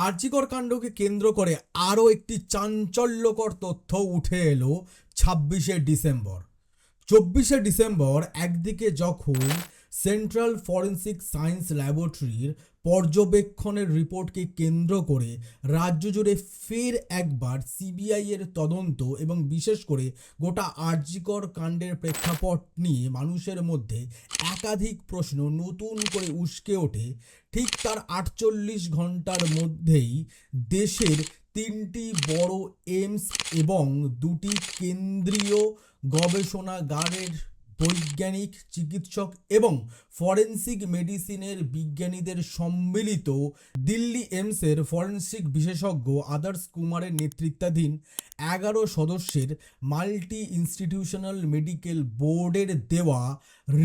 আর্যিকর কাণ্ডকে কেন্দ্র করে আরও একটি চাঞ্চল্যকর তথ্য উঠে এলো ছাব্বিশে ডিসেম্বর। চব্বিশে ডিসেম্বর একদিকে যখন সেন্ট্রাল ফরেন্সিক সায়েন্স ল্যাবরেটরির পর্যবেক্ষণের রিপোর্টকে কেন্দ্র করে রাজ্য জুড়ে ফের একবার সিবিআই এর তদন্ত এবং বিশেষ করে গোটা আর্যিকর কাণ্ডের প্রেক্ষাপট নিয়ে মানুষের মধ্যে একাধিক প্রশ্ন নতুন করে উস্কে ওঠে। ঠিক তার আটচল্লিশ ঘণ্টার মধ্যেই দেশের তিনটি বড় এইমস এবং দুটি কেন্দ্রীয় গবেষণাগারের বৈজ্ঞানিক চিকিৎসক এবং ফরেন্সিক মেডিসিনের বিজ্ঞানীদের সম্মিলিত দিল্লি এমসের ফরেন্সিক বিশেষজ্ঞ আদার্স কুমারের নেতৃত্বাধীন এগারো সদস্যের মাল্টি ইনস্টিটিউশনাল মেডিকেল বোর্ডের দেওয়া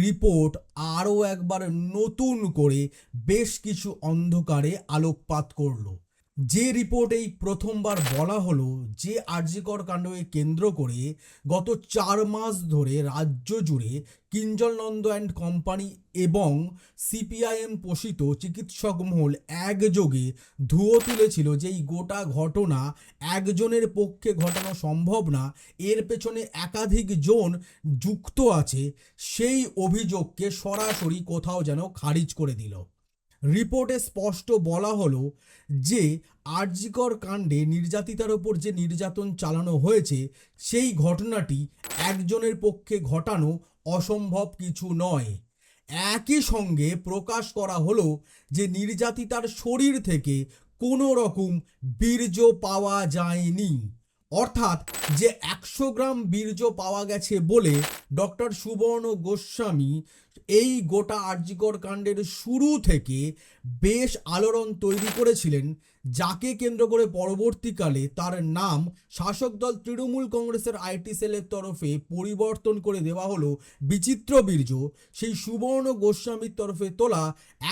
রিপোর্ট আরও একবার নতুন করে বেশ কিছু অন্ধকারে আলোকপাত করল। যে রিপোর্টেই প্রথমবার বলা হলো যে আরজিকর কাণ্ডকে কেন্দ্র করে গত চার মাস ধরে রাজ্য জুড়ে কিঞ্জল নন্দ অ্যান্ড কোম্পানি এবং সিপিআইএম পোষিত চিকিৎসক মহল একযোগে ধুয়ো তুলেছিল যে এই গোটা ঘটনা একজনের পক্ষে ঘটানো সম্ভব না। এর পেছনে একাধিক জন যুক্ত আছে। সেই অভিযোগকে সরাসরি কোথাও যেন খারিজ করে দিল। রিপোর্টে স্পষ্ট বলা হলো যে আরজিকর কাণ্ডে নির্যাতিতার ওপর যে নির্যাতন চালানো হয়েছে, সেই ঘটনাটি একজনের পক্ষে ঘটানো অসম্ভব কিছু নয়। একই সঙ্গে প্রকাশ করা হলো যে নির্যাতিতার শরীর থেকে কোনো রকম বীর্য পাওয়া যায়নি। অর্থাৎ যে একশো গ্রাম বীর্য পাওয়া গেছে বলে ডক্টর সুবর্ণ গোস্বামী এই গোটা আর্যিকর কাণ্ডের শুরু থেকে বেশ আলোড়ন তৈরি করেছিলেন, যাকে কেন্দ্র করে পরবর্তীকালে তার নাম শাসক দল তৃণমূল কংগ্রেসের আইটি সেলের তরফে পরিবর্তন করে দেওয়া হলো বিচিত্র বীর্য। সেই সুবর্ণ গোস্বামীর তরফে তোলা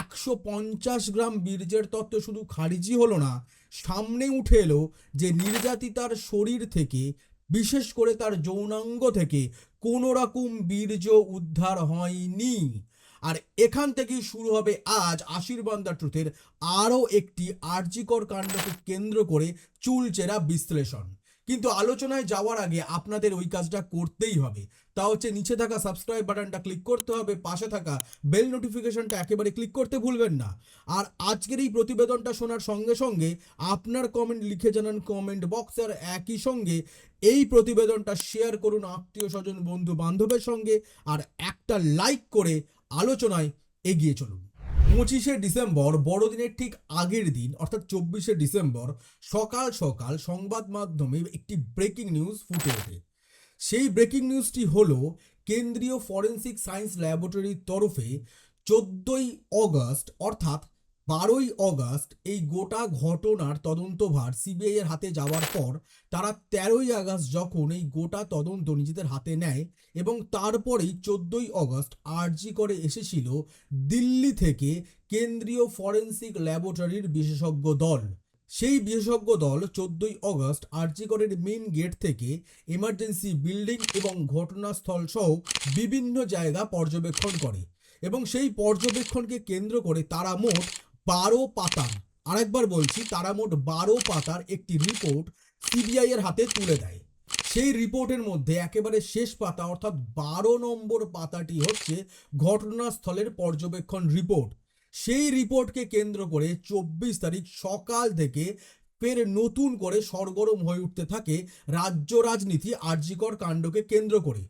একশো পঞ্চাশ গ্রাম বীর্যের তত্ত্ব শুধু খারিজই হলো না সামনে উঠে এলো যে নির্যাতিতার শরীর থেকে, বিশেষ করে তার যৌনাঙ্গ থেকে, কোনো রকম বীর্য উদ্ধার হয়নি। আর এখান থেকেই শুরু হবে আজ আশীর্বাদ ট্রুথের আরও একটি আর্যিকর কাণ্ডকে কেন্দ্র করে চুলচেরা বিশ্লেষণ। কিন্তু আলোচনায় যাওয়ার আগে আপনাদের ওই কাজটা করতেই হবে। তা হচ্ছে নিচে থাকা সাবস্ক্রাইব বাটনটা ক্লিক করতে হবে, পাশে থাকা বেল নোটিফিকেশনটা একেবারে ক্লিক করতে ভুলবেন না। আর আজকের এই প্রতিবেদনটা শোনার সঙ্গে সঙ্গে আপনার কমেন্ট লিখে জানান কমেন্ট বক্সে আর একই সঙ্গে। এই প্রতিবেদনটা শেয়ার করুন আত্মীয় স্বজন, বন্ধু বান্ধবের সঙ্গে আর একটা লাইক করে আলোচনায় এগিয়ে চলুন। পঁচিশে ডিসেম্বর, বড়দিনের ঠিক আগের দিন, অর্থাৎ চব্বিশে ডিসেম্বর, সকাল সকাল সংবাদ মাধ্যমে একটি ব্রেকিং নিউজ ফুটে ওঠে। সেই ব্রেকিং নিউজটি হল, কেন্দ্রীয় ফরেন্সিক সায়েন্স ল্যাবরেটরির তরফে চোদ্দোই অগস্ট, অর্থাৎ বারোই অগস্ট, এই গোটা ঘটনার তদন্তভার সিবিআই এর হাতে যাওয়ার পর তারা তেরোই আগস্ট যখন এই গোটা তদন্ত নিজেদের হাতে নেয় এবং তারপরেই চোদ্দই অগস্ট আরজি করে এসেছিল দিল্লি থেকে কেন্দ্রীয় ফরেন্সিক ল্যাবরেটরির বিশেষজ্ঞ দল। সেই বিশেষজ্ঞ দল চোদ্দই অগস্ট আরজিকরের মেইন গেট থেকে এমার্জেন্সি বিল্ডিং এবং ঘটনাস্থল সহ বিভিন্ন জায়গা পর্যবেক্ষণ করে এবং সেই পর্যবেক্ষণকে কেন্দ্র করে তারা মোট বারো পাতার, আরেকবার বলছি তারা মোট বারো পাতার একটি রিপোর্ট সিবিআই এর হাতে তুলে দেয়। সেই রিপোর্টের মধ্যে একেবারে শেষ পাতা অর্থাৎ বারো নম্বর পাতাটি হচ্ছে ঘটনাস্থলের পর্যবেক্ষণ রিপোর্ট সেই রিপোর্টকে কেন্দ্র করে চব্বিশ তারিখ সকাল থেকে ফের নতুন করে সরগরম হয়ে উঠতে থাকে রাজ্য রাজনীতি আরজিকর কাণ্ডকে কেন্দ্র করে।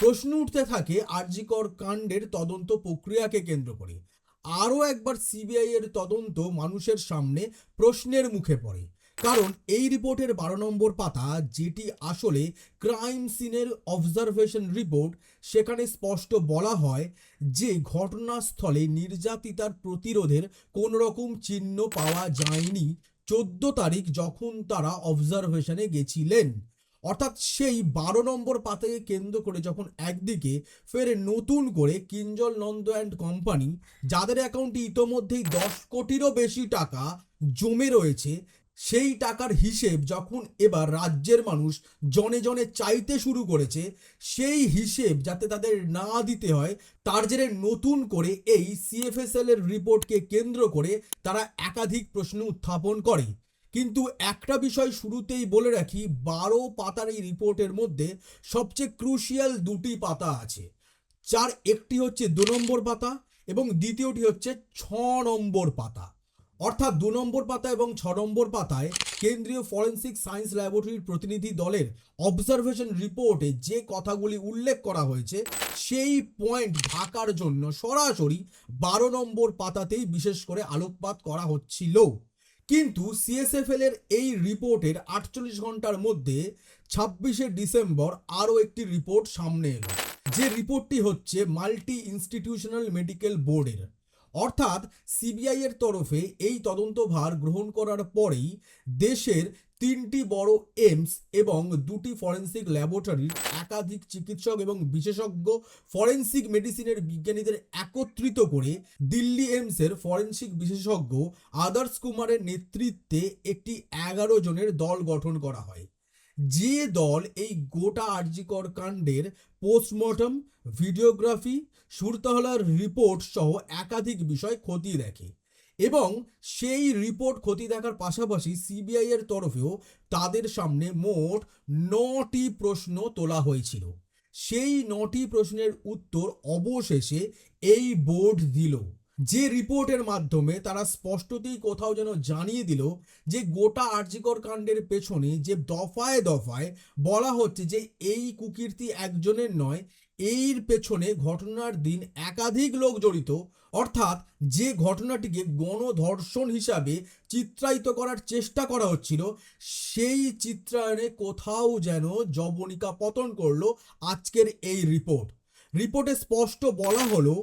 প্রশ্ন উঠতে থাকে আর্জিকর কাণ্ডের তদন্ত প্রক্রিয়াকে কেন্দ্র করে। আরও একবার সিবিআইয়ের তদন্ত মানুষের সামনে প্রশ্নের মুখে পড়ে। কারণ এই রিপোর্টের বারো নম্বর পাতা, যেটি আসলে ক্রাইম সিনের অবজারভেশন রিপোর্ট, সেখানে স্পষ্ট বলা হয় যে ঘটনাস্থলে নির্যাতিতার প্রতিরোধের কোনো রকম চিহ্ন পাওয়া যায়নি চোদ্দ তারিখ যখন তারা অবজারভেশনে গেছিলেন। অর্থাৎ সেই বারো নম্বর পাতাকে কেন্দ্র করে যখন একদিকে ফের নতুন করে কিঞ্জল নন্দ অ্যান্ড কোম্পানি, যাদের অ্যাকাউন্টে ইতোমধ্যেই দশ কোটিরও বেশি টাকা জমে রয়েছে সেই টাকার হিসেব যখন এবার রাজ্যের মানুষ জনে জনে চাইতে শুরু করেছে, সেই হিসেব যাতে তাদের না দিতে হয়, তার জেরে নতুন করে এই সিএফএসএল এর রিপোর্টকে কেন্দ্র করে তারা একাধিক প্রশ্ন উত্থাপন করে। কিন্তু একটা বিষয় শুরুতেই বলে রাখি, বারো পাতার এই রিপোর্টের মধ্যে সবচেয়ে ক্রুশিয়াল দুটি পাতা আছে। যার একটি হচ্ছে দু নম্বর পাতা এবং দ্বিতীয়টি হচ্ছে ছ নম্বর পাতা। অর্থাৎ দু নম্বর পাতা এবং ছ নম্বর পাতায় কেন্দ্রীয় ফরেন্সিক সায়েন্স ল্যাবরেটরির প্রতিনিধি দলের অবজারভেশন রিপোর্টে যে কথাগুলি উল্লেখ করা হয়েছে, সেই পয়েন্ট ঢাকার জন্য সরাসরি বারো নম্বর পাতাতেই বিশেষ করে আলোকপাত করা হচ্ছিল। কিন্তু সিএসএফএল এর এই রিপোর্টের আটচল্লিশ ঘণ্টার মধ্যে ছাব্বিশে ডিসেম্বর আরও একটি রিপোর্ট সামনে এলো। যে রিপোর্টটি হচ্ছে মাল্টি ইনস্টিটিউশনাল মেডিকেল বোর্ডের। অর্থাৎ সিবিআই এর তরফে এই তদন্তভার গ্রহণ করার পরেই দেশের তিনটি বড় এমস এবং দুটি ফরেন্সিক ল্যাবরেটরির একাধিক চিকিৎসক এবং বিশেষজ্ঞ ফরেন্সিক মেডিসিনের বিজ্ঞানীদের একত্রিত করে দিল্লি এমসের ফরেন্সিক বিশেষজ্ঞ আদার্স কুমারের নেতৃত্বে একটি এগারো জনের দল গঠন করা হয়। যে দল এই গোটা আর্জিকর কাণ্ডের পোস্টমর্টম ভিডিওগ্রাফি, সুরতহলার রিপোর্ট সহ একাধিক বিষয় খতিয়ে দেখে এবং সেই রিপোর্ট খতি দেখার পাশাপাশি সিবিআই এর তরফেও তাদের সামনে মোট নটি প্রশ্ন তোলা হয়েছিল। সেই নটি প্রশ্নের উত্তর অবশেষে এই বোর্ড দিল যে রিপোর্টের মাধ্যমে তারা স্পষ্টতই কোথাও যেন জানিয়ে দিল যে গোটা আর্যিকর কাণ্ডের পেছনে যে দফায় দফায় বলা হচ্ছে যে এই কুকীর্তি একজনের নয় এর পেছনে ঘটনার দিন একাধিক লোক জড়িত। অর্থাৎ যে ঘটনাটিকে গণধর্ষণ হিসাবে চিত্রায়িত করার চেষ্টা করা হচ্ছিল, সেই চিত্রায়নে কোথাও যেন জবনিকা পতন করল আজকের এই রিপোর্ট। রিপোর্টে স্পষ্ট বলা হলো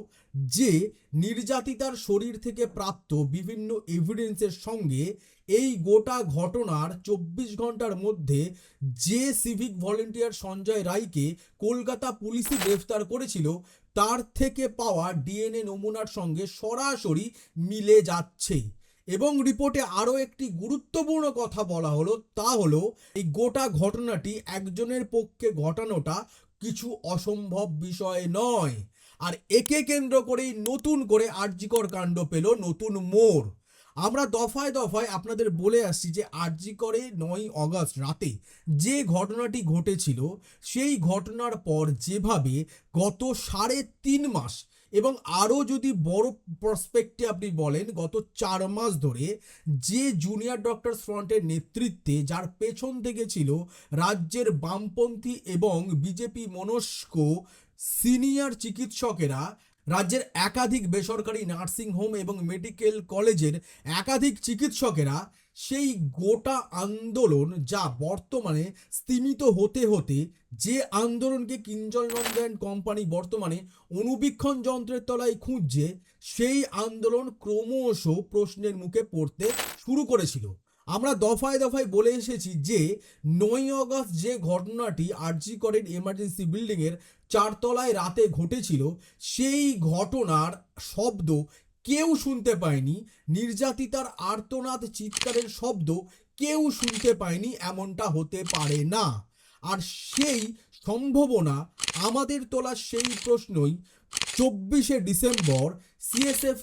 যে নির্যাতিতার শরীর থেকে প্রাপ্ত বিভিন্ন এভিডেন্সের সঙ্গে এই গোটা ঘটনার চব্বিশ ঘণ্টার মধ্যে যে সিভিক ভলেন্টিয়ার সঞ্জয় রায়কে কলকাতা পুলিশই গ্রেফতার করেছিল, তার থেকে পাওয়া ডিএনএ নমুনার সঙ্গে সরাসরি মিলে যাচ্ছে। এবং রিপোর্টে আরও একটি গুরুত্বপূর্ণ কথা বলা হলো, তা হলো এই গোটা ঘটনাটি একজনের পক্ষে ঘটানোটা কিছু অসম্ভব বিষয় নয়। আর একে কেন্দ্র করেই নতুন করে আর্যিকর কাণ্ড পেল নতুন মোড়। আমরা দফায় দফায় আপনাদের বলে আসছি যে আর্যিকরে নয় অগস্ট রাতে যে ঘটনাটি ঘটেছিল, সেই ঘটনার পর যেভাবে গত সাড়ে তিন মাস এবং আরও যদি বড় প্রসপেক্টে আপনি বলেন, গত চার মাস ধরে যে জুনিয়র ডক্টরস ফ্রন্টের নেতৃত্বে যার পেছন থেকে ছিল রাজ্যের বামপন্থী এবং বিজেপি মনস্ক সিনিয়র চিকিৎসকেরা রাজ্যের একাধিক বেসরকারি নার্সিং হোম এবং মেডিকেল কলেজের একাধিক চিকিৎসকেরা সেই গোটা আন্দোলন যা বর্তমানে স্তিমিত হতে হতে যে আন্দোলনকে কিঞ্জল নন্দন কোম্পানি বর্তমানে অনুবীক্ষণ যন্ত্রের তলায় খুঁজছে, সেই আন্দোলন ক্রমশ প্রশ্নের মুখে পড়তে শুরু করেছিল। আমরা দফায় দফায় বলে এসেছি যে নয় অগস্ট যে ঘটনাটি আরজি করেন এমার্জেন্সি বিল্ডিংয়ের চারতলায় রাতে ঘটেছিল, সেই ঘটনার শব্দ কেউ শুনতে পায়নি। নির্যাতিতার আর্তনাদ চিৎকারের শব্দ কেউ শুনতে পায়নি, এমনটা হতে পারে না। আর সেই সম্ভাবনা আমাদের তোলা সেই প্রশ্নই চব্বিশে ডিসেম্বর সিএসএফ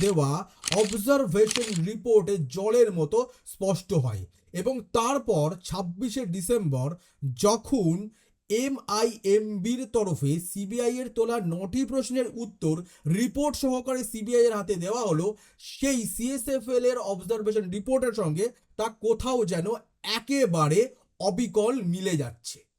দেওয়া অবজারভেশন রিপোর্টে জলের মতো স্পষ্ট হয় এবং তারপর ছাব্বিশে ডিসেম্বর যখন এমআইএমবির তরফে সিবিআই এর তোলা নটি প্রশ্নের উত্তর রিপোর্ট সহকারে সিবিআই এর হাতে দেওয়া হলো, সেই সিএসএফএল এর অবজারভেশন রিপোর্টের সঙ্গে তা কোথাও যেন একেবারে অবিকল মিলে যাচ্ছে।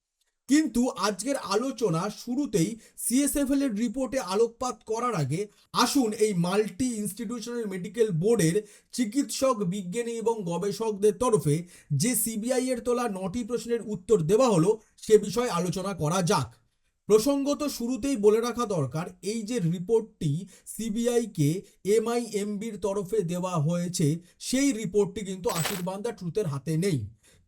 কিন্তু আজকের আলোচনা শুরুতেই সিএসএফএল এর রিপোর্টে আলোকপাত করার আগে আসুন এই মাল্টি ইনস্টিটিউশনাল মেডিকেল বোর্ডের চিকিৎসক, বিজ্ঞানী এবং গবেষকদের তরফে যে সিবিআই এর তোলা নটি প্রশ্নের উত্তর দেওয়া হলো সে বিষয়ে আলোচনা করা যাক। প্রসঙ্গত শুরুতেই বলে রাখা দরকার, এই যে রিপোর্টটি সিবিআইকে এমআইএমবির তরফে দেওয়া হয়েছে, সেই রিপোর্টটি কিন্তু আশীর্বাদ দা ট্রুথের হাতে নেই।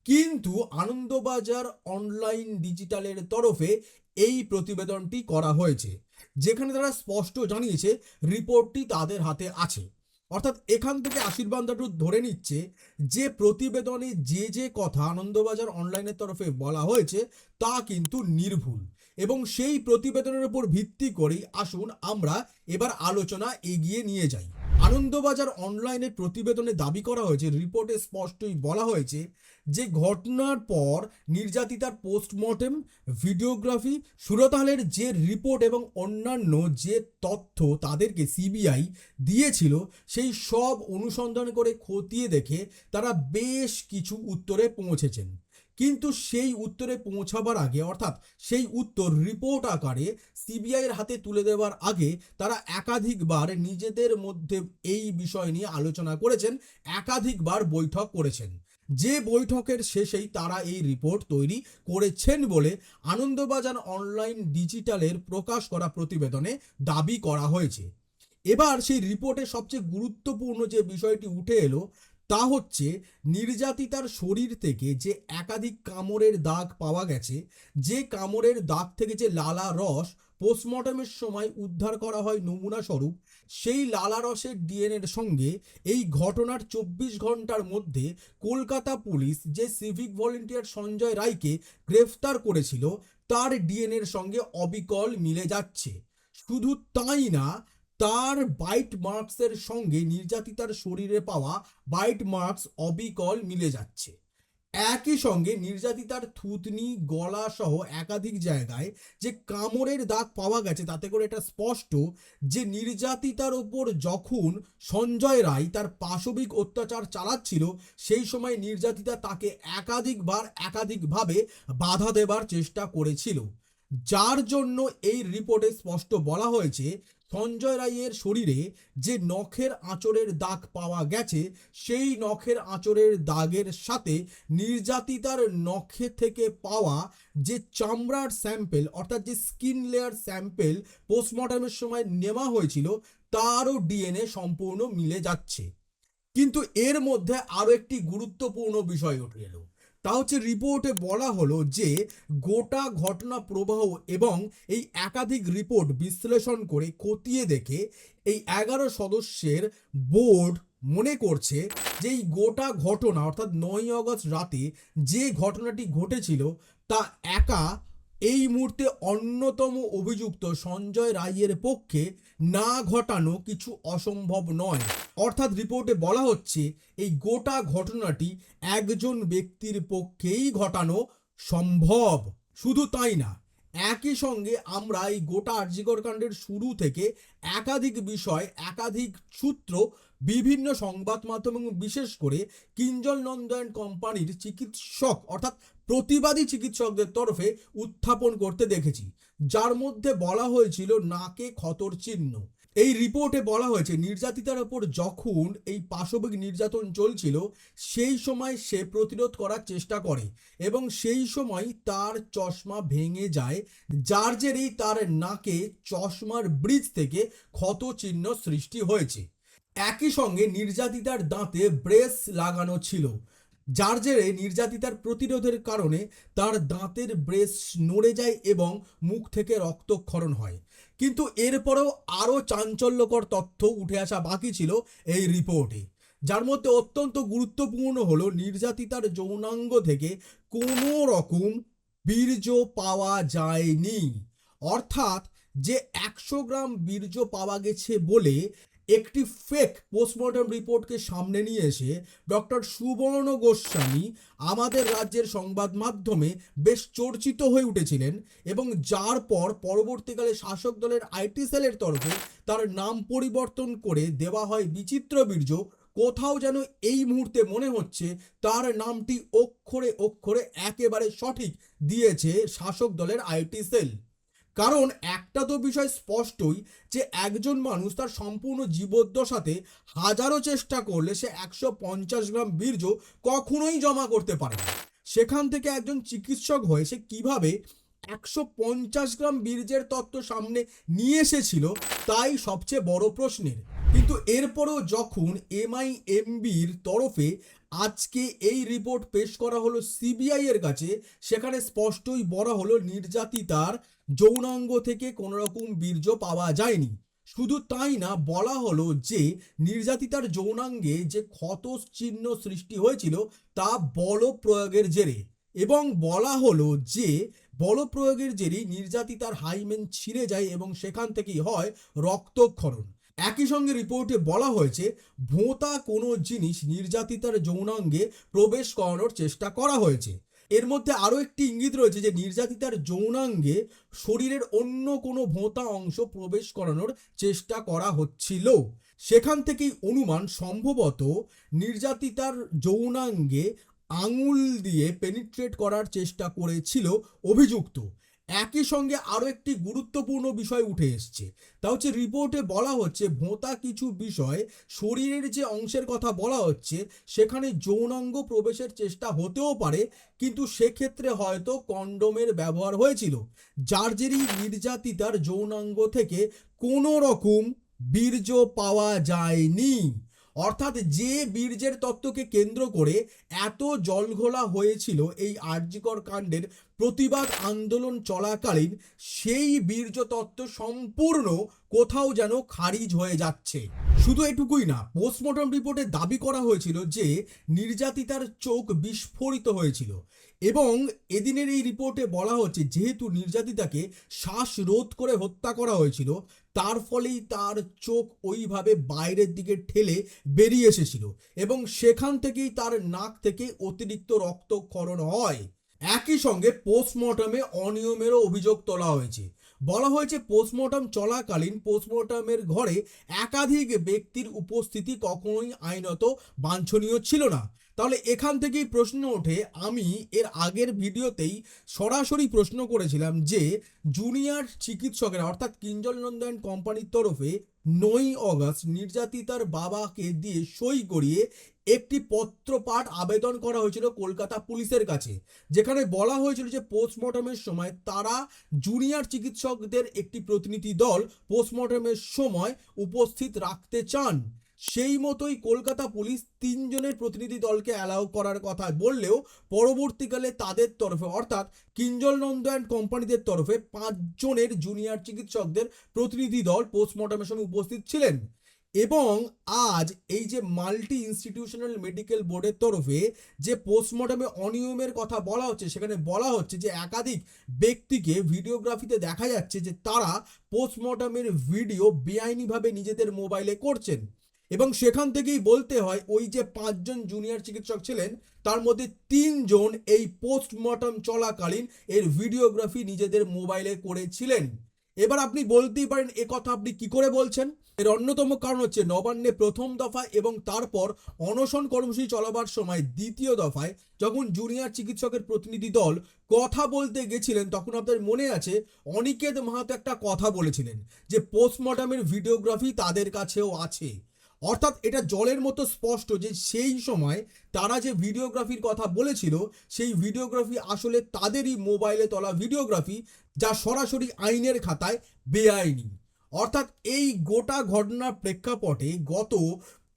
কিন্তু আনন্দবাজার অনলাইন ডিজিটালের তরফে এই প্রতিবেদনটি করা হয়েছে, যেখানে তারা স্পষ্ট জানিয়েছে রিপোর্টটি তাদের হাতে আছে। অর্থাৎ এখান থেকে আশীর্বাদ ধরে নিচ্ছে যে প্রতিবেদনে যে যে কথা আনন্দবাজার অনলাইনের তরফে বলা হয়েছে তা কিন্তু নির্ভুল এবং সেই প্রতিবেদনের উপর ভিত্তি করেই আসুন আমরা এবার আলোচনা এগিয়ে নিয়ে যাই। আনন্দবাজার অনলাইনের প্রতিবেদনে দাবি করা হয়েছে, রিপোর্টে স্পষ্টই বলা হয়েছে যে ঘটনার পর নির্যাতিতার পোস্টমর্টেম, ভিডিওগ্রাফি সুরতালের যে রিপোর্ট এবং অন্যান্য যে তথ্য তাদেরকে সিবিআই দিয়েছিল, সেই সব অনুসন্ধান করে খতিয়ে দেখে তারা বেশ কিছু উত্তরে পৌঁছেছেন। কিন্তু সেই উত্তরে পৌঁছাবার আগে, অর্থাৎ সেই উত্তর রিপোর্ট আকারে সিবিআইয়ের হাতে তুলে দেওয়ার আগে তারা একাধিকবার নিজেদের মধ্যে এই বিষয় নিয়ে আলোচনা করেছেন, একাধিকবার বৈঠক করেছেন। যে বৈঠকের শেষেই তারা এই রিপোর্ট তৈরি করেছেন বলে আনন্দবাজার অনলাইন ডিজিটালের প্রকাশ করা প্রতিবেদনে দাবি করা হয়েছে। এবার সেই রিপোর্টে সবচেয়ে গুরুত্বপূর্ণ যে বিষয়টি উঠে এলো তা হচ্ছে নির্যাতিতার শরীর থেকে যে একাধিক কামড়ের দাগ পাওয়া গেছে, যে কামড়ের দাগ থেকে যে লালা রস পোস্টমর্টমের সময় উদ্ধার করা হয় নমুনা স্বরূপ, সেই লালা রসের ডিএনএর সঙ্গে এই ঘটনার চব্বিশ ঘণ্টার মধ্যে কলকাতা পুলিশ যে সিভিক ভলেন্টিয়ার সঞ্জয় রায়কে গ্রেফতার করেছিল, তার ডিএনএর সঙ্গে অবিকল মিলে যাচ্ছে। শুধু তাই না তার বাইট মার্কসের সঙ্গে নির্যাতিতার শরীরে পাওয়া বাইট মার্কস অবিকল মিলে যাচ্ছে। একই সঙ্গে নির্যাতিতার থুতনি, গলা সহ একাধিক জায়গায় যে কামড়ের দাগ পাওয়া গেছে, তাতে করে এটা স্পষ্ট যে নির্যাতিতার ওপর যখন সঞ্জয় রায় তার পাশবিক অত্যাচার চালাচ্ছিল, সেই সময় নির্যাতিতা তাকে একাধিকবার একাধিকভাবে বাধা দেবার চেষ্টা করেছিল। যার জন্য এই রিপোর্টে স্পষ্ট বলা হয়েছে সঞ্জয় রায়ের শরীরে যে নখের আঁচড়ের দাগ পাওয়া গেছে, সেই নখের আঁচড়ের দাগের সাথে নির্যাতিতার নখে থেকে পাওয়া যে চামড়ার স্যাম্পেল, অর্থাৎ যে স্কিন লেয়ার স্যাম্পেল পোস্টমর্টমের সময় নেওয়া হয়েছিল, তারও ডিএনএ সম্পূর্ণ মিলে যাচ্ছে। কিন্তু এর মধ্যে আরও একটি গুরুত্বপূর্ণ বিষয় উঠে এলো। তা হচ্ছে রিপোর্টে বলা হলো যে গোটা ঘটনা প্রবাহ এবং এই একাধিক রিপোর্ট বিশ্লেষণ করে খতিয়ে দেখে এই এগারো সদস্যের বোর্ড মনে করছে যে এই গোটা ঘটনা অর্থাৎ নয় অগস্ট রাতে যে ঘটনাটি ঘটেছিল তা একা এই মুহূর্তে অন্যতম অভিযুক্ত সঞ্জয় রায়ের পক্ষে না ঘটানো কিছু অসম্ভব নয়। অর্থাৎ রিপোর্টে বলা হচ্ছে, এই গোটা ঘটনাটি একজন ব্যক্তির পক্ষেই ঘটানো সম্ভব। শুধু তাই না, একই সঙ্গে আমরা এই গোটা আর্যিকর কাণ্ডের শুরু থেকে একাধিক বিষয়, একাধিক সূত্র, বিভিন্ন সংবাদ মাধ্যম এবং বিশেষ করে কিঞ্জল নন্দন কোম্পানির চিকিৎসক, অর্থাৎ প্রতিবাদী চিকিৎসকদের তরফে উত্থাপন করতে দেখেছি। যার মধ্যে বলা হয়েছিল নাকে ক্ষতর চিহ্ন। এই রিপোর্টে বলা হয়েছে, নির্যাতিতার ওপর যখন এই পাশবিক নির্যাতন চলছিল, সেই সময় সে প্রতিরোধ করার চেষ্টা করে এবং সেই সময় তার চশমা ভেঙে যায়, যার জেরেই তার নাকে চশমার ব্রিজ থেকে ক্ষত চিহ্ন সৃষ্টি হয়েছে। একই সঙ্গে নির্যাতিতার দাঁতে ব্রেস লাগানো ছিল। যার জেরে নির্যাতিতার প্রতিরোধের কারণে তার দাঁতের ব্রেস নড়ে যায় এবং মুখ থেকে রক্তক্ষরণ হয়। কিন্তু এরপরেও আরও চাঞ্চল্যকর তথ্য উঠে আসা বাকি ছিল এই রিপোর্টে। যার মধ্যে অত্যন্ত গুরুত্বপূর্ণ হলো নির্যাতিতার যৌনাঙ্গ থেকে কোনো রকম বীর্য পাওয়া যায়নি। অর্থাৎ যে একশো গ্রাম বীর্য পাওয়া গেছে বলে একটি ফেক পোস্টমর্টম রিপোর্টকে সামনে নিয়ে এসে ডক্টর সুবর্ণ গোস্বামী আমাদের রাজ্যের সংবাদ মাধ্যমে বেশ চর্চিত হয়ে উঠেছিলেন এবং যার পর পরবর্তীকালে শাসক দলের আইটি সেলের তরফে তার নাম পরিবর্তন করে দেওয়া হয় বিচিত্র বীর্য। কোথাও যেন এই মুহূর্তে মনে হচ্ছে তার নামটি অক্ষরে অক্ষরে একেবারে সঠিক দিয়েছে শাসক দলের আইটি সেল। কারণ একটা তো বিষয় স্পষ্টই যে একজন মানুষ তার সম্পূর্ণ জীবদ্দশাতে হাজারো চেষ্টা করলে সে একশো পঞ্চাশ গ্রাম বীর্য কখনোই জমা করতে পারে না। সেখান থেকে একজন চিকিৎসক হয়ে সে কীভাবে একশো পঞ্চাশ গ্রাম বীর্যের তত্ত্ব সামনে নিয়ে এসেছিল তাই সবচেয়ে বড় প্রশ্নের। কিন্তু এরপরেও যখন এমআই এমবির তরফে আজকে এই রিপোর্ট পেশ করা হলো সিবিআই এর কাছে। সেখানে স্পষ্টই বলা হলো নির্যাতিতার যৌনাঙ্গ থেকে কোনো রকম বীর্য পাওয়া যায়নি। শুধু তাই না, বলা হলো যে নির্যাতিতার যৌনাঙ্গে যে ক্ষত চিহ্ন সৃষ্টি হয়েছিল তা বল প্রয়োগের জেরে এবং বলা হলো যে বল প্রয়োগের জেরেই নির্যাতিতার হাইমেন ছিঁড়ে যায় এবং সেখান থেকেই হয় রক্তক্ষরণ। একই সঙ্গে রিপোর্টে বলা হয়েছে, ভোঁতা কোনো জিনিস নির্যাতিতার যৌনাঙ্গে প্রবেশ করানোর চেষ্টা করা হয়েছে। এর মধ্যে আরও একটি ইঙ্গিত রয়েছে যে, নির্যাতিতার যৌনাঙ্গে শরীরের অন্য কোনো ভোঁতা অংশ প্রবেশ করানোর চেষ্টা করা হচ্ছিল। সেখান থেকেই অনুমান সম্ভবত নির্যাতিতার যৌনাঙ্গে আঙুল দিয়ে পেনিট্রেট করার চেষ্টা করেছিল অভিযুক্ত। একই সঙ্গে আরও একটি গুরুত্বপূর্ণ বিষয় উঠে এসছে। তা হচ্ছে রিপোর্টে বলা হচ্ছে, ভোঁতা কিছু বিষয় শরীরের যে অংশের কথা বলা হচ্ছে, সেখানে যৌনাঙ্গ প্রবেশের চেষ্টা হতেও পারে, কিন্তু সেক্ষেত্রে হয়তো কন্ডোমের ব্যবহার হয়েছিল। যার জেরেই নির্যাতিতার যৌনাঙ্গ থেকে কোনো রকম বীর্য পাওয়া যায়নি। অর্থাৎ যে বীর্যের তত্ত্বকে কেন্দ্র করে এত জলঘোলা হয়েছিল এই আর্যিকর কাণ্ডের প্রতিবাদ আন্দোলন চলাকালীন, সেই বীর্য তত্ত্ব সম্পূর্ণ কোথাও যেন খারিজ হয়ে যাচ্ছে। শুধু এটুকুই না, পোস্টমর্টম রিপোর্টে দাবি করা হয়েছিল যে নির্যাতিতার চোখ বিস্ফোরিত হয়েছিল এবং এদিনের এই রিপোর্টে বলা হচ্ছে, যেহেতু নির্যাতিতাকে শ্বাসরোধ করে হত্যা করা হয়েছিল তার ফলেই তার চোখ ওইভাবে বাইরের দিকে ঠেলে বেরিয়ে এসেছিল এবং সেখান থেকেই তার নাক থেকে অতিরিক্ত রক্তক্ষরণ হয়। একই সঙ্গে পোস্টমর্টমে অনিয়মেরও অভিযোগ তোলা হয়েছে। বলা হয়েছে পোস্টমর্টম চলাকালীন পোস্টমর্টমের ঘরে একাধিক ব্যক্তির উপস্থিতি কখনোই আইনত বাঞ্ছনীয় ছিল না। তাহলে এখান থেকেই প্রশ্ন ওঠে, আমি এর আগের ভিডিওতেই সরাসরি প্রশ্ন করেছিলাম যে জুনিয়র চিকিৎসকেরা, অর্থাৎ কিঞ্জল নন্দন কোম্পানির তরফে নয় অগস্ট নির্যাতিতার বাবাকে দিয়ে সই করিয়ে একটি পত্রপাঠ আবেদন করা হয়েছিল কলকাতা পুলিশের কাছে, যেখানে বলা হয়েছিল যে পোস্টমর্টমের সময় তারা জুনিয়র চিকিৎসকদের একটি প্রতিনিধি দল পোস্টমর্টমের সময় উপস্থিত রাখতে চান। সেই মতোই কলকাতা পুলিশ তিনজনের প্রতিনিধি দলকে অ্যালাউ করার কথা বললেও পরবর্তীকালে তাদের তরফে, অর্থাৎ কিঞ্জল নন্দ অ্যান্ড কোম্পানিদের তরফে পাঁচজনের জুনিয়র চিকিৎসকদের প্রতিনিধি দল পোস্টমর্টমের সময় উপস্থিত ছিলেন। এবং আজ এই যে মাল্টি ইনস্টিটিউশনাল মেডিকেল বোর্ডের তরফে যে পোস্টমর্টমে অনিয়মের কথা বলা হচ্ছে, সেখানে বলা হচ্ছে যে একাধিক ব্যক্তিকে ভিডিওগ্রাফিতে দেখা যাচ্ছে যে তারা পোস্টমর্টমের ভিডিও বেআইনিভাবে নিজেদের মোবাইলে করছেন। এবং সেখান থেকেই বলতে হয়, ওই যে পাঁচজন জুনিয়র চিকিৎসক ছিলেন, তার মধ্যে তিনজন এই পোস্টমর্টম চলাকালীন এর ভিডিওগ্রাফি নিজেদের মোবাইলে করেছিলেন। এবার আপনি বলতেই পারেন, এ কথা আপনি কি করে বলছেন? এর অন্যতম কারণ হচ্ছে, নবান্নে প্রথম দফা এবং তারপর অনশন কর্মসূচি চলাবার সময় দ্বিতীয় দফায় যখন জুনিয়র চিকিৎসকের প্রতিনিধি দল কথা বলতে গেছিলেন, তখন আপনাদের মনে আছে, অনিকেত মাহাতো একটা কথা বলেছিলেন যে পোস্টমর্টমের ভিডিওগ্রাফি তাদের কাছেও আছে। অর্থাৎ এটা জলের মতো স্পষ্ট যে সেই সময় তারা যে ভিডিওগ্রাফির কথা বলেছিল, সেই ভিডিওগ্রাফি আসলে তাদেরই মোবাইলে তোলা ভিডিওগ্রাফি যা সরাসরি আইনের খাতায় বেআইনি। অর্থাৎ এই গোটা ঘটনার প্রেক্ষাপটে গত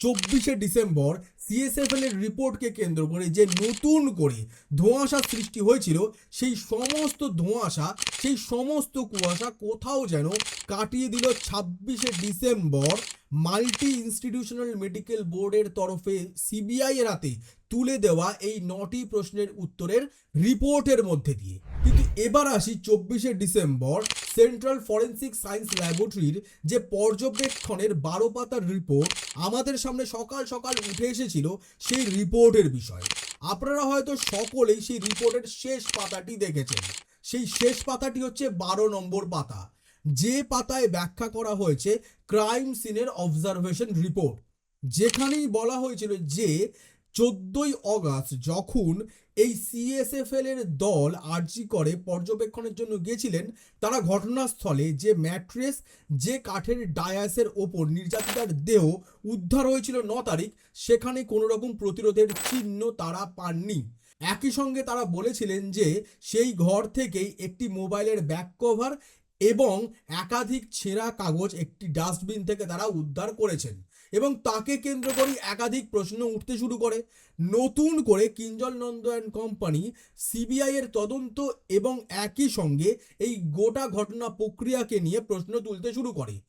চব্বিশে ডিসেম্বর সিএসএফএল এর রিপোর্টকে কেন্দ্র করে যে নতুন করে ধোঁয়াশা সৃষ্টি হয়েছিল, সেই সমস্ত ধোঁয়াশা, সেই সমস্ত কুয়াশা কোথাও যেন কাটিয়ে দিল ছাব্বিশে ডিসেম্বর মাল্টি ইনস্টিটিউশনাল মেডিকেল বোর্ডের তরফে সিবিআই এর হাতে তুলে দেওয়া এই নটি প্রশ্নের উত্তরের রিপোর্টের মধ্যে দিয়ে। কিন্তু এবার আসি চব্বিশে ডিসেম্বর সেন্ট্রাল ফরেন্সিক সায়েন্স ল্যাবরেটরির যে পর্যবেক্ষণের বারো পাতার রিপোর্ট আমাদের সামনে সকাল সকাল উঠে এসেছিল সেই রিপোর্টের বিষয়ে। আপনারা হয়তো সকলেই সেই রিপোর্টের শেষ পাতাটি দেখেছেন। সেই শেষ পাতাটি হচ্ছে বারো নম্বর পাতা। যে পাতায় ব্যাখ্যা করা হয়েছে ক্রাইম সিনের অবজারভেশন রিপোর্ট। যেখানেই বলা হয়েছিল যে চোদ্দই অগাস্ট যখন এই সিএসএফএল এর দল আর্জি করে পর্যবেক্ষণের জন্য গেছিলেন তারা ঘটনাস্থলে যে ম্যাট্রেস, যে কাঠের ডায়াসের ওপর নির্যাতিতার দেহ উদ্ধার হয়েছিল ন তারিখ, সেখানে কোনো রকম প্রতিরোধের চিহ্ন তারা পাননি। একই সঙ্গে তারা বলেছিলেন যে সেই ঘর থেকেই একটি মোবাইলের ব্যাক কভার এবং একাধিক ছেঁড়া কাগজ একটি ডাস্টবিন থেকে তারা উদ্ধার করেছেন এবং তাকে কেন্দ্র করে একাধিক প্রশ্ন উঠতে শুরু করে। নতুন করে Kinjal Nanda and company, CBI এর তদন্ত এবং একই সঙ্গে এই গোটা ঘটনা প্রক্রিয়াকে নিয়ে প্রশ্ন তুলতে শুরু করে।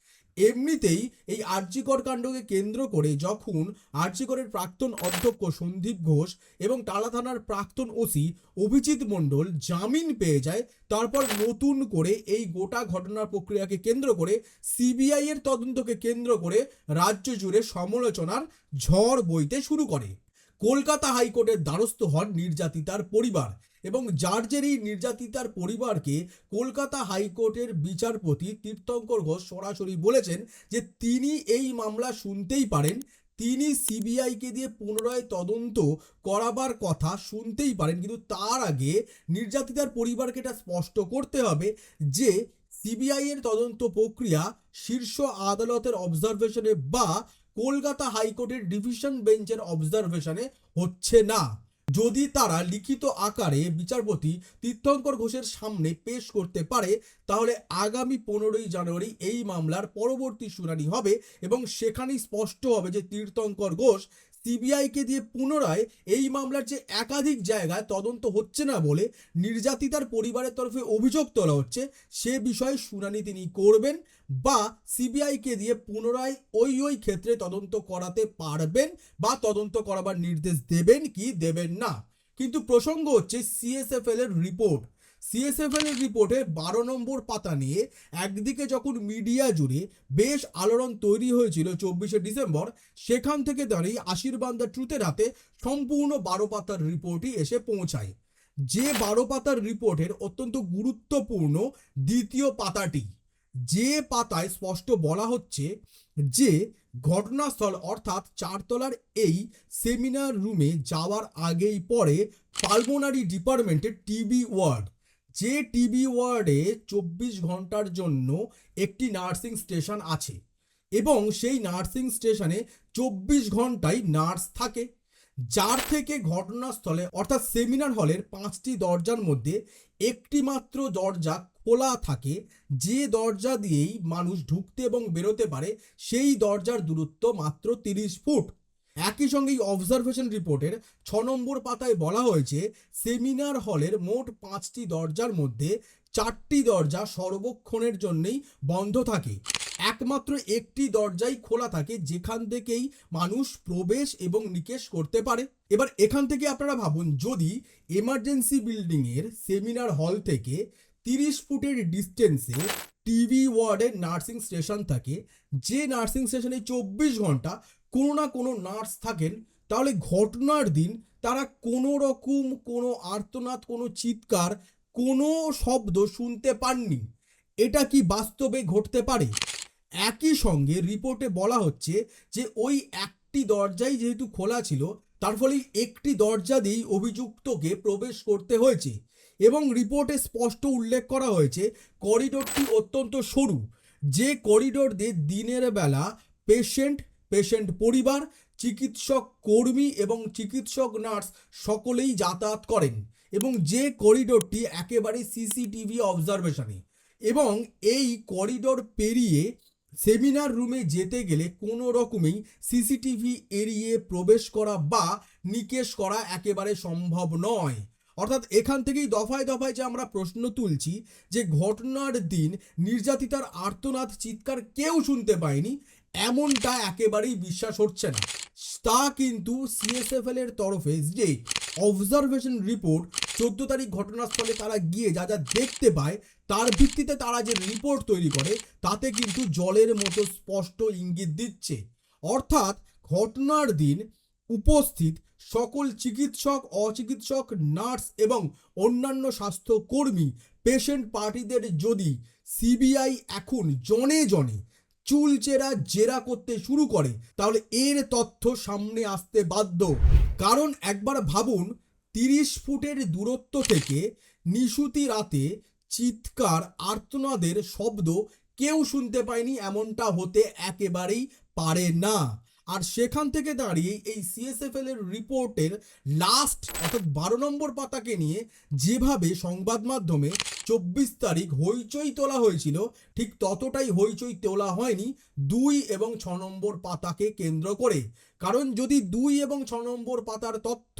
এমনিতেই এই আর্যিকর কাণ্ডকে কেন্দ্র করে যখন আর্যিকরের প্রাক্তন অধ্যক্ষ সন্দীপ ঘোষ এবং টালা থানার প্রাক্তন ওসি অভিজিৎ মণ্ডল জামিন পেয়ে যায়, তারপর নতুন করে এই গোটা ঘটনার প্রক্রিয়াকে কেন্দ্র করে সিবিআই এর তদন্তকে কেন্দ্র করে রাজ্য জুড়ে সমালোচনার ঝড় বইতে শুরু করে। কলকাতা হাইকোর্টের দ্বারস্থ হন নির্যাতিতার পরিবার এবং যার এই নির্যাতিতার পরিবারকে কলকাতা হাইকোর্টের বিচারপতি তীর্থঙ্কর ঘোষ সরাসরি বলেছেন যে তিনি এই মামলা শুনতেই পারেন, তিনি সিবিআইকে দিয়ে পুনরায় তদন্ত করাবার কথা শুনতেই পারেন, কিন্তু তার আগে নির্যাতিতার পরিবারকে এটা স্পষ্ট করতে হবে যে সিবিআইয়ের তদন্ত প্রক্রিয়া শীর্ষ আদালতের অবজারভেশনে বা কলকাতা হাইকোর্টের ডিভিশন বেঞ্চের অবজারভেশনে হচ্ছে না। যদি তারা লিখিত আকারে বিচারপতি তীর্থঙ্কর ঘোষের সামনে পেশ করতে পারে, তাহলে আগামী পনেরোই জানুয়ারি এই মামলার পরবর্তী শুনানি হবে এবং সেখানেই স্পষ্ট হবে যে তীর্থঙ্কর ঘোষ সিবিআইকে দিয়ে পুনরায় এই মামলার যে একাধিক জায়গায় তদন্ত হচ্ছে না বলে নির্যাতিতার পরিবারের তরফে অভিযোগ তোলা হচ্ছে, সে বিষয়ে শুনানি তিনি করবেন বা সিবিআইকে দিয়ে পুনরায় ওই ওই ক্ষেত্রে তদন্ত করাতে পারবেন বা তদন্ত করাবার নির্দেশ দেবেন কি, দেবেন না। কিন্তু প্রসঙ্গ হচ্ছে সিএসএফএল এর রিপোর্ট সিএসএফএল এর রিপোর্টে বারো নম্বর পাতা নিয়ে একদিকে যখন মিডিয়া জুড়ে বেশ আলোড়ন তৈরি হয়েছিল চব্বিশে ডিসেম্বর, সেখান থেকে দাঁড়িয়ে আশীর্বাদ ট্রুথের হাতে সম্পূর্ণ বারো পাতার রিপোর্টই এসে পৌঁছায়। যে বারো পাতার রিপোর্টের অত্যন্ত গুরুত্বপূর্ণ দ্বিতীয় পাতাটি, যে পাতায় স্পষ্ট বলা হচ্ছে যে ঘটনাস্থল অর্থাৎ চারতলার এই সেমিনার রুমে যাওয়ার আগেই পরে পালমোনারি ডিপার্টমেন্টের টিবি ওয়ার্ড যে টিবি ওয়ার্ডে চব্বিশ ঘণ্টার জন্য একটি নার্সিং স্টেশন আছে এবং সেই নার্সিং স্টেশনে চব্বিশ ঘন্টায় নার্স থাকে, যার থেকে ঘটনাস্থলে অর্থাৎ সেমিনার হলের পাঁচটি দরজার মধ্যে একটি মাত্র দরজা খোলা থাকে, যে দরজা দিয়েই মানুষ ঢুকতে এবং বেরোতে পারে, সেই দরজার দূরত্ব মাত্র তিরিশ ফুট। একই সঙ্গে এই অবজারভেশন রিপোর্টের ছ নম্বর পাতায় বলা হয়েছে সেমিনার হলের মোট পাঁচটি দরজার মধ্যে চারটি দরজা সর্বক্ষণের জন্যই বন্ধ থাকে। একমাত্র একটি দরজাই খোলা থাকে যেখান থেকেই মানুষ প্রবেশ এবং নিকেশ করতে পারে। এবার এখান থেকে আপনারা ভাবুন, যদি এমার্জেন্সি বিল্ডিং এর সেমিনার হল থেকে তিরিশ ফুটের ডিস্টেন্সে টিভি ওয়ার্ডের নার্সিং স্টেশন থাকে, যে নার্সিং স্টেশনে চব্বিশ ঘণ্টা কোনো না কোনো নার্স থাকেন, তাহলে ঘটনার দিন তারা কোনো রকম কোনো আর্তনাদ, কোনো চিৎকার, কোনো শব্দ শুনতে পাননি। এটা কি বাস্তবে ঘটতে পারে? একই সঙ্গে রিপোর্টে বলা হচ্ছে যে ওই একটি দরজাই যেহেতু খোলা ছিল, তার ফলে একটি দরজা দিয়েই অভিযুক্তকে প্রবেশ করতে হয়েছে এবং রিপোর্টে স্পষ্ট উল্লেখ করা হয়েছে, করিডোরটি অত্যন্ত সরু। যে করিডোর দিয়ে দিনের বেলা পেশেন্ট পেশেন্ট পরিবার, চিকিৎসক কর্মী এবং চিকিৎসক নার্স সকলেই যাতায়াত করেন এবং যে করিডোরটি একেবারে সিসিটিভি অবজারভেশনে এবং এই করিডোর পেরিয়ে সেমিনার রুমে যেতে গেলে কোনো রকমেই সিসিটিভি এড়িয়ে প্রবেশ করা বা নিকেশ করা একেবারে সম্ভব নয়। অর্থাৎ এখান থেকেই দফায় দফায় যে আমরা প্রশ্ন তুলছি যে ঘটনার দিন নির্যাতিতার আর্তনাদ চিৎকার কেউ শুনতে পায়নি এমনটা একেবারেই বিশ্বাস হচ্ছে না। তা কিন্তু সিএসএফএল এর তরফে যে অবজারভেশন রিপোর্ট চোদ্দ তারিখ ঘটনাস্থলে তারা গিয়ে যা যা দেখতে পায়, তার ভিত্তিতে তারা যে রিপোর্ট তৈরি করে, তাতে কিন্তু জলের মতো স্পষ্ট ইঙ্গিত দিচ্ছে। অর্থাৎ ঘটনার দিন উপস্থিত সকল চিকিৎসক, অচিকিৎসক, নার্স এবং অন্যান্য স্বাস্থ্যকর্মী পেশেন্ট পার্টিদের যদি সিবিআই এখন জনে জনে চুলচেরা জেরা করতে শুরু করে, তাহলে এর তথ্য সামনে আসতে বাধ্য। কারণ একবার ভাবুন, তিরিশ ফুটের দূরত্ব থেকে নিশুতি রাতে চিৎকার, আর্তনাদের শব্দ কেউ শুনতে পায়নি, এমনটা হতে একেবারেই পারে না। আর সেখান থেকে দাঁড়িয়ে এই সিএসএফএল এর রিপোর্টের লাস্ট অর্থাৎ বারো নম্বর পাতাকে নিয়ে যেভাবে সংবাদ মাধ্যমে চব্বিশ তারিখ হইচই তোলা হয়েছিল। ঠিক ততটাই হইচই তোলা হয়নি দুই এবং ছ নম্বর পাতাকে কেন্দ্র করে। কারণ যদি দুই এবং ছ নম্বর পাতার তথ্য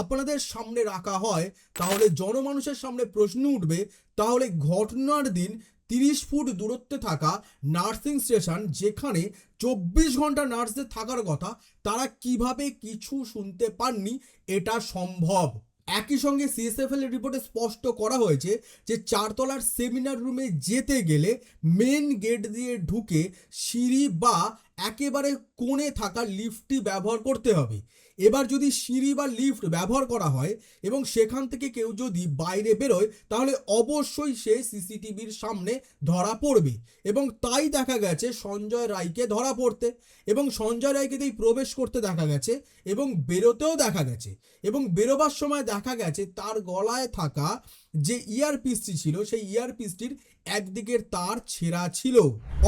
আপনাদের সামনে রাখা হয়, তাহলে জনমানুষের সামনে প্রশ্ন উঠবে, তাহলে ঘটনার দিন তিরিশ ফুট দূরত্বে থাকা নার্সিং স্টেশন যেখানে চব্বিশ ঘণ্টা নার্সদের থাকার কথা, তারা কীভাবে কিছু শুনতে পাননি, এটা সম্ভব। একই সঙ্গে সিএসএফএল এর রিপোর্টে স্পষ্ট করা হয়েছে যে চারতলার সেমিনার রুমে যেতে গেলে মেন গেট দিয়ে ঢুকে সিঁড়ি বা একেবারে কোণে থাকা লিফটটি ব্যবহার করতে হবে। এবার যদি সিঁড়ি বা লিফট ব্যবহার করা হয় এবং সেখান থেকে কেউ যদি বাইরে বেরোয়, তাহলে অবশ্যই সে সিসিটিভির সামনে ধরা পড়বে এবং তাই দেখা গেছে সঞ্জয় রায়কে ধরা পড়তে এবং সঞ্জয় রায়কে দিয়ে প্রবেশ করতে দেখা গেছে এবং বেরোতেও দেখা গেছে এবং বেরোবার সময় দেখা গেছে তার গলায় থাকা যে ইয়ারপিসটি ছিল, সেই ইয়ারপিসটির একদিকের তার ছেঁড়া ছিল।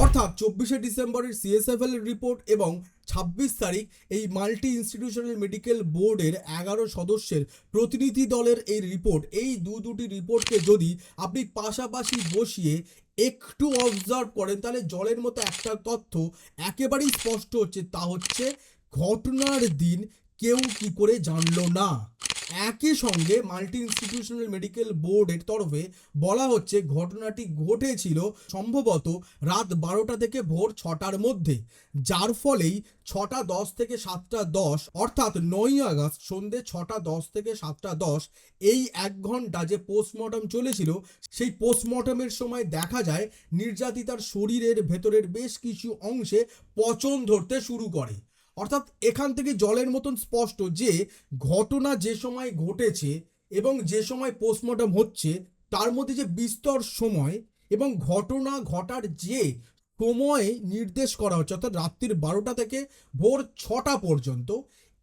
অর্থাৎ চব্বিশে ডিসেম্বরের সিএসএফএল রিপোর্ট এবং ছাব্বিশ তারিখ এই মাল্টি ইনস্টিটিউশনাল মেডিকেল বোর্ডের এগারো সদস্যের প্রতিনিধি দলের এই রিপোর্ট। এই দু দুটি রিপোর্টকে যদি আপনি পাশাপাশি বসিয়ে একটু অবজার্ভ করেন, তাহলে জলের মতো একটা তথ্য একেবারেই স্পষ্ট হচ্ছে। তা হচ্ছে, ঘটনার দিন কেউ কি করে জানলো না? একই সঙ্গে মাল্টি ইনস্টিটিউশনাল মেডিকেল বোর্ডের তরফে বলা হচ্ছে, ঘটনাটি ঘটেছিল সম্ভবত রাত বারোটা থেকে ভোর ছটার মধ্যে। যার ফলেই ছটা দশ থেকে সাতটা দশ, অর্থাৎ নয়ই আগস্ট সন্ধে ছটা দশ থেকে সাতটা দশ, এই এক ঘণ্টা যে পোস্টমর্টম চলেছিল, সেই পোস্টমর্টমের সময় দেখা যায়, নির্যাতিতার শরীরের ভেতরের বেশ কিছু অংশে পচন ধরতে শুরু করে। অর্থাৎ এখান থেকে জলের মতন স্পষ্ট যে ঘটনা যে সময় ঘটেছে এবং যে সময় পোস্টমর্টম হচ্ছে, তার মধ্যে যে বিস্তর সময় এবং ঘটনা ঘটার যে সময় নির্দেশ করা হচ্ছে, অর্থাৎ রাত্রির বারোটা থেকে ভোর ছটা পর্যন্ত,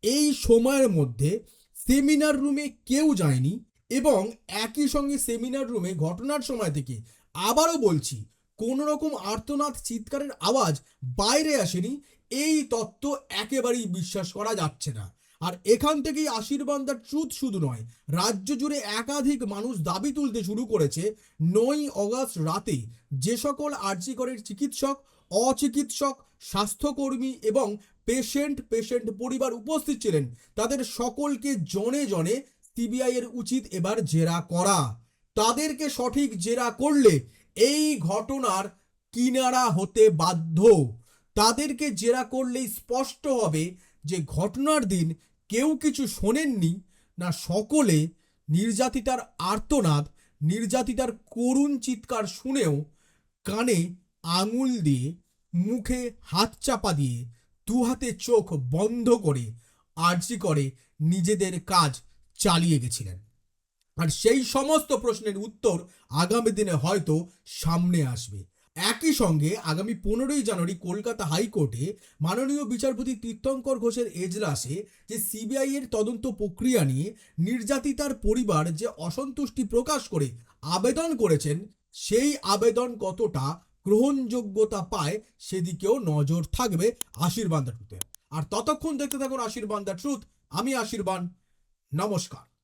এই সময়ের মধ্যে সেমিনার রুমে কেউ যায়নি এবং একই সঙ্গে সেমিনার রুমে ঘটনার সময় থেকে আবারও বলছি কোনো রকম আর্তনাদ, চিৎকারের আওয়াজ বাইরে আসেনি এই তত্ত্ব একেবারেই বিশ্বাস করা যাচ্ছে না। আর এখান থেকেই আশীর্বাদ দ্য ট্রুথ শুধু নয়, রাজ্য জুড়ে একাধিক মানুষ দাবি তুলতে শুরু করেছে নয় অগস্ট রাতে যে সকল আর্যিকরের চিকিৎসক, অচিকিৎসক, স্বাস্থ্যকর্মী এবং পেশেন্ট পেশেন্ট পরিবার উপস্থিত ছিলেন, তাদের সকলকে জনে জনে সিবিআই এর উচিত এবার জেরা করা। তাদেরকে সঠিক জেরা করলে এই ঘটনার কিনারা হতে বাধ্য। তাদেরকে জেরা করলেই স্পষ্ট হবে যে ঘটনার দিন কেউ কিছু শোনেননি, না সকলে নির্যাতিতার আর্তনাদ, নির্যাতিতার করুণ চিৎকার শুনেও কানে আঙুল দিয়ে, মুখে হাত চাপা দিয়ে দু হাতে চোখ বন্ধ করে আর্জি করে নিজেদের কাজ চালিয়ে গেছিলেন। আর সেই সমস্ত প্রশ্নের উত্তর আগামী দিনে হয়তো সামনে আসবে। একই সঙ্গে আগামী পনেরোই জানুয়ারি কলকাতা হাইকোর্টে মাননীয় বিচারপতি তীর্থঙ্কর ঘোষের এজলাসে যে সিবিআই এর তদন্ত প্রক্রিয়া নিয়ে নির্যাতিতার পরিবার যে অসন্তুষ্টি প্রকাশ করে আবেদন করেছেন, সেই আবেদন কতটা গ্রহণযোগ্যতা পায় সেদিকেও নজর থাকবে আশীর্বাদ ট্রুথে আর ততক্ষণ দেখতে থাকুন আশীর্বাদ ট্রুথ, আমি আশীর্বাদ। নমস্কার।